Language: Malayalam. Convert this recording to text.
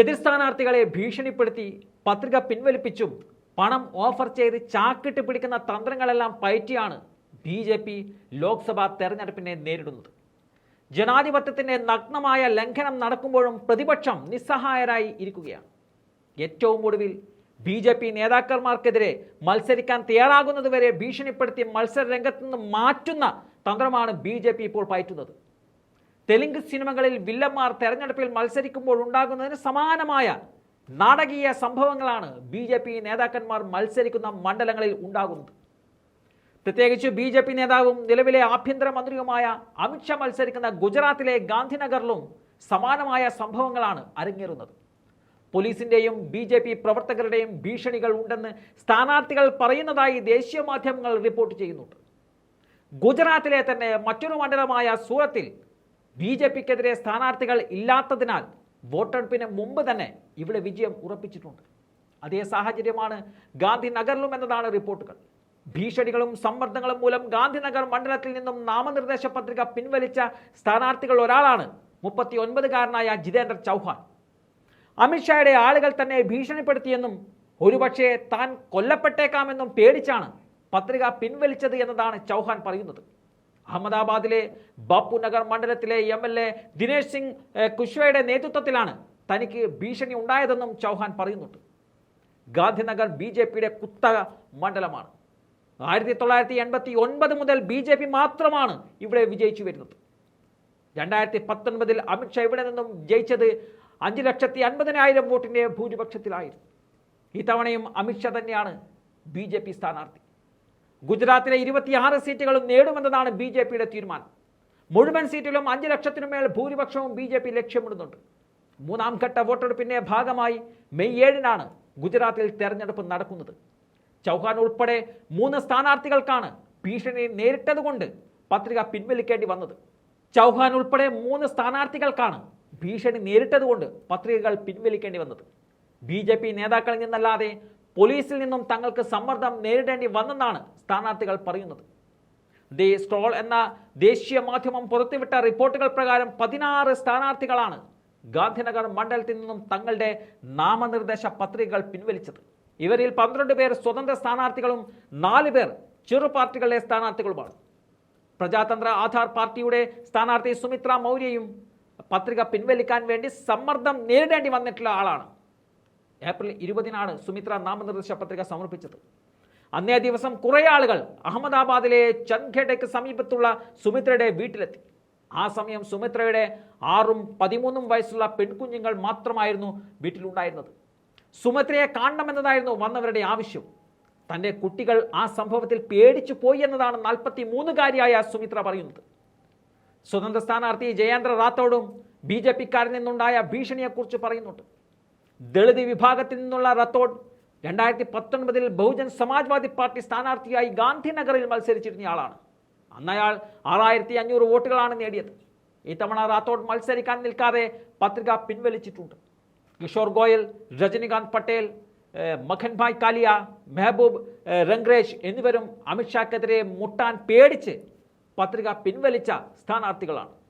എതിർ സ്ഥാനാർത്ഥികളെ ഭീഷണിപ്പെടുത്തി പത്രിക പിൻവലിപ്പിച്ചും പണം ഓഫർ ചെയ്ത് ചാക്കിട്ട് പിടിക്കുന്ന തന്ത്രങ്ങളെല്ലാം പയറ്റിയാണ് ബി ജെ പി ലോക്സഭാ തെരഞ്ഞെടുപ്പിനെ നേരിടുന്നത്. ജനാധിപത്യത്തിന്റെ നഗ്നമായ ലംഘനം നടക്കുമ്പോഴും പ്രതിപക്ഷം നിസ്സഹായരായി ഇരിക്കുകയാണ്. ഏറ്റവും ഒടുവിൽ ബി ജെ പി നേതാക്കന്മാർക്കെതിരെ മത്സരിക്കാൻ തയ്യാറാകുന്നതുവരെ ഭീഷണിപ്പെടുത്തി മത്സര രംഗത്ത് നിന്ന് മാറ്റുന്ന തന്ത്രമാണ് ബി ജെ പി ഇപ്പോൾ പയറ്റുന്നത്. തെലുങ്ക് സിനിമകളിൽ വില്ലന്മാർ തെരഞ്ഞെടുപ്പിൽ മത്സരിക്കുമ്പോൾ ഉണ്ടാകുന്നതിന് സമാനമായ നാടകീയ സംഭവങ്ങളാണ് ബി ജെ പി നേതാക്കന്മാർ മത്സരിക്കുന്ന മണ്ഡലങ്ങളിൽ ഉണ്ടാകുന്നത്. പ്രത്യേകിച്ച് ബി ജെ പി നേതാവും നിലവിലെ ആഭ്യന്തരമന്ത്രിയുമായ അമിത്ഷാ മത്സരിക്കുന്ന ഗുജറാത്തിലെ ഗാന്ധിനഗറിലും സമാനമായ സംഭവങ്ങളാണ് അരങ്ങേറുന്നത്. പോലീസിന്റെയും ബി ജെ പി പ്രവർത്തകരുടെയും ഭീഷണികൾ ഉണ്ടെന്ന് സ്ഥാനാർത്ഥികൾ പറയുന്നതായി ദേശീയ മാധ്യമങ്ങൾ റിപ്പോർട്ട് ചെയ്യുന്നുണ്ട്. ഗുജറാത്തിലെ തന്നെ മറ്റൊരു മണ്ഡലമായ സൂറത്തിൽ ബി ജെ പിക്കെതിരെ സ്ഥാനാർത്ഥികൾ ഇല്ലാത്തതിനാൽ വോട്ടെടുപ്പിന് മുമ്പ് തന്നെ ഇവിടെ വിജയം ഉറപ്പിച്ചിട്ടുണ്ട്. അതേ സാഹചര്യമാണ് ഗാന്ധിനഗറിലും എന്നതാണ് റിപ്പോർട്ടുകൾ. ഭീഷണികളും സമ്മർദ്ദങ്ങളും മൂലം ഗാന്ധിനഗർ മണ്ഡലത്തിൽ നിന്നും നാമനിർദ്ദേശ പത്രിക പിൻവലിച്ച സ്ഥാനാർത്ഥികൾ ഒരാളാണ് മുപ്പത്തി ഒൻപതുകാരനായ ജിതേന്ദ്ര ചൗഹാൻ. അമിത്ഷായുടെ ആളുകൾ തന്നെ ഭീഷണിപ്പെടുത്തിയെന്നും ഒരുപക്ഷെ താൻ കൊല്ലപ്പെട്ടേക്കാമെന്നും പേടിച്ചാണ് പത്രിക പിൻവലിച്ചത് എന്നതാണ് ചൗഹാൻ പറയുന്നത്. അഹമ്മദാബാദിലെ ബാപ്പു നഗർ മണ്ഡലത്തിലെ M L A Dinesh Singh കുശ്വയുടെ നേതൃത്വത്തിലാണ് തനിക്ക് ഭീഷണി ഉണ്ടായതെന്നും ചൗഹാൻ പറയുന്നുണ്ട്. ഗാന്ധിനഗർ ബി ജെ പിയുടെ കുത്തക മണ്ഡലമാണ്. ആയിരത്തി തൊള്ളായിരത്തി എൺപത്തി ഒൻപത് മുതൽ ബി ജെ പി മാത്രമാണ് ഇവിടെ വിജയിച്ചു വരുന്നത്. രണ്ടായിരത്തി പത്തൊൻപതിൽ അമിത്ഷാ ഇവിടെ നിന്നും ജയിച്ചത് അഞ്ച് ലക്ഷത്തി അൻപതിനായിരം വോട്ടിന്റെ ഭൂരിപക്ഷത്തിലായിരുന്നു. ഇത്തവണയും അമിത്ഷാ തന്നെയാണ് ബി ജെ പി സ്ഥാനാർത്ഥി. ഗുജറാത്തിലെ ഇരുപത്തിയാറ് സീറ്റുകളും നേടുമെന്നതാണ് ബി ജെ പിയുടെ തീരുമാനം. മുഴുവൻ സീറ്റിലും അഞ്ച് ലക്ഷത്തിനുമേൽ ഭൂരിപക്ഷവും ബി ജെ പി ലക്ഷ്യമിടുന്നുണ്ട്. മൂന്നാം ഘട്ട വോട്ടെടുപ്പിന്റെ ഭാഗമായി മെയ് ഏഴിനാണ് ഗുജറാത്തിൽ തെരഞ്ഞെടുപ്പ് നടക്കുന്നത്. ചൗഹാൻ ഉൾപ്പെടെ മൂന്ന് സ്ഥാനാർത്ഥികൾക്കാണ് ഭീഷണി നേരിട്ടതുകൊണ്ട് പത്രിക പിൻവലിക്കേണ്ടി വന്നത്. ചൗഹാൻ ഉൾപ്പെടെ മൂന്ന് സ്ഥാനാർത്ഥികൾക്കാണ് ഭീഷണി നേരിട്ടതുകൊണ്ട് പത്രികകൾ പിൻവലിക്കേണ്ടി വന്നത്. ബി ജെ പി നേതാക്കളിൽ നിന്നല്ലാതെ പോലീസിൽ നിന്നും തങ്ങൾക്ക് സമ്മർദ്ദം നേരിടേണ്ടി വന്നെന്നാണ് സ്ഥാനാർത്ഥികൾ പറയുന്നത്. ദി സ്ട്രോൾ എന്ന ദേശീയ മാധ്യമം പുറത്തുവിട്ട റിപ്പോർട്ടുകൾ പ്രകാരം പതിനാറ് സ്ഥാനാർത്ഥികളാണ് ഗാന്ധിനഗർ മണ്ഡലത്തിൽ നിന്നും തങ്ങളുടെ നാമനിർദ്ദേശ പത്രികകൾ പിൻവലിച്ചത്. ഇവരിൽ പന്ത്രണ്ട് പേർ സ്വതന്ത്ര സ്ഥാനാർത്ഥികളും നാല് പേർ ചെറു പാർട്ടികളുടെ സ്ഥാനാർത്ഥികളുമാണ്. പ്രജാതന്ത്ര ആധാർ പാർട്ടിയുടെ സ്ഥാനാർത്ഥി സുമിത്ര മൗര്യയും പത്രിക പിൻവലിക്കാൻ വേണ്ടി സമ്മർദ്ദം നേരിടേണ്ടി വന്നിട്ടുള്ള ആളാണ്. ഏപ്രിൽ ഇരുപതിനാണ് സുമിത്ര നാമനിർദ്ദേശ പത്രിക സമർപ്പിച്ചത്. അന്നേ ദിവസം കുറേ ആളുകൾ അഹമ്മദാബാദിലെ ചന്ദ്ഖേഡയ്ക്ക് സമീപത്തുള്ള സുമിത്രയുടെ വീട്ടിലെത്തി. ആ സമയം സുമിത്രയുടെ ആറും പതിമൂന്നും വയസ്സുള്ള പെൺകുഞ്ഞുങ്ങൾ മാത്രമായിരുന്നു വീട്ടിലുണ്ടായിരുന്നത്. സുമിത്രയെ കാണണമെന്നതായിരുന്നു വന്നവരുടെ ആവശ്യം. തന്റെ കുട്ടികൾ ആ സംഭവത്തിൽ പേടിച്ചു പോയി എന്നതാണ് നാൽപ്പത്തി മൂന്നുകാരിയായ സുമിത്ര പറയുന്നത്. സ്വതന്ത്ര സ്ഥാനാർത്ഥി ജയേന്ദ്ര റാത്തോഡും ബി ജെ പിക്കാരിൽ നിന്നുണ്ടായ ഭീഷണിയെക്കുറിച്ച് പറയുന്നുണ്ട്. ദളിത് വിഭാഗത്തിൽ നിന്നുള്ള റത്തോഡ് രണ്ടായിരത്തി പത്തൊൻപതിൽ ബഹുജൻ സമാജ്വാദി പാർട്ടി സ്ഥാനാർത്ഥിയായി ഗാന്ധിനഗറിൽ മത്സരിച്ചിരുന്നയാളാണ് അന്ന് അയാൾ ആറായിരത്തി അഞ്ഞൂറ് വോട്ടുകളാണ് നേടിയത്. ഇത്തവണ റാത്തോഡ് മത്സരിക്കാൻ നിൽക്കാതെ പത്രിക പിൻവലിച്ചിട്ടുണ്ട്. കിഷോർ ഗോയൽ രജനികാന്ത് പട്ടേൽ മഖൻഭായ് കാലിയ മെഹബൂബ് രംഗ്രേഷ് എന്നിവരും അമിത്ഷാക്കെതിരെ മുട്ടാൻ പേടിച്ച് പത്രിക പിൻവലിച്ച സ്ഥാനാർത്ഥികളാണ്.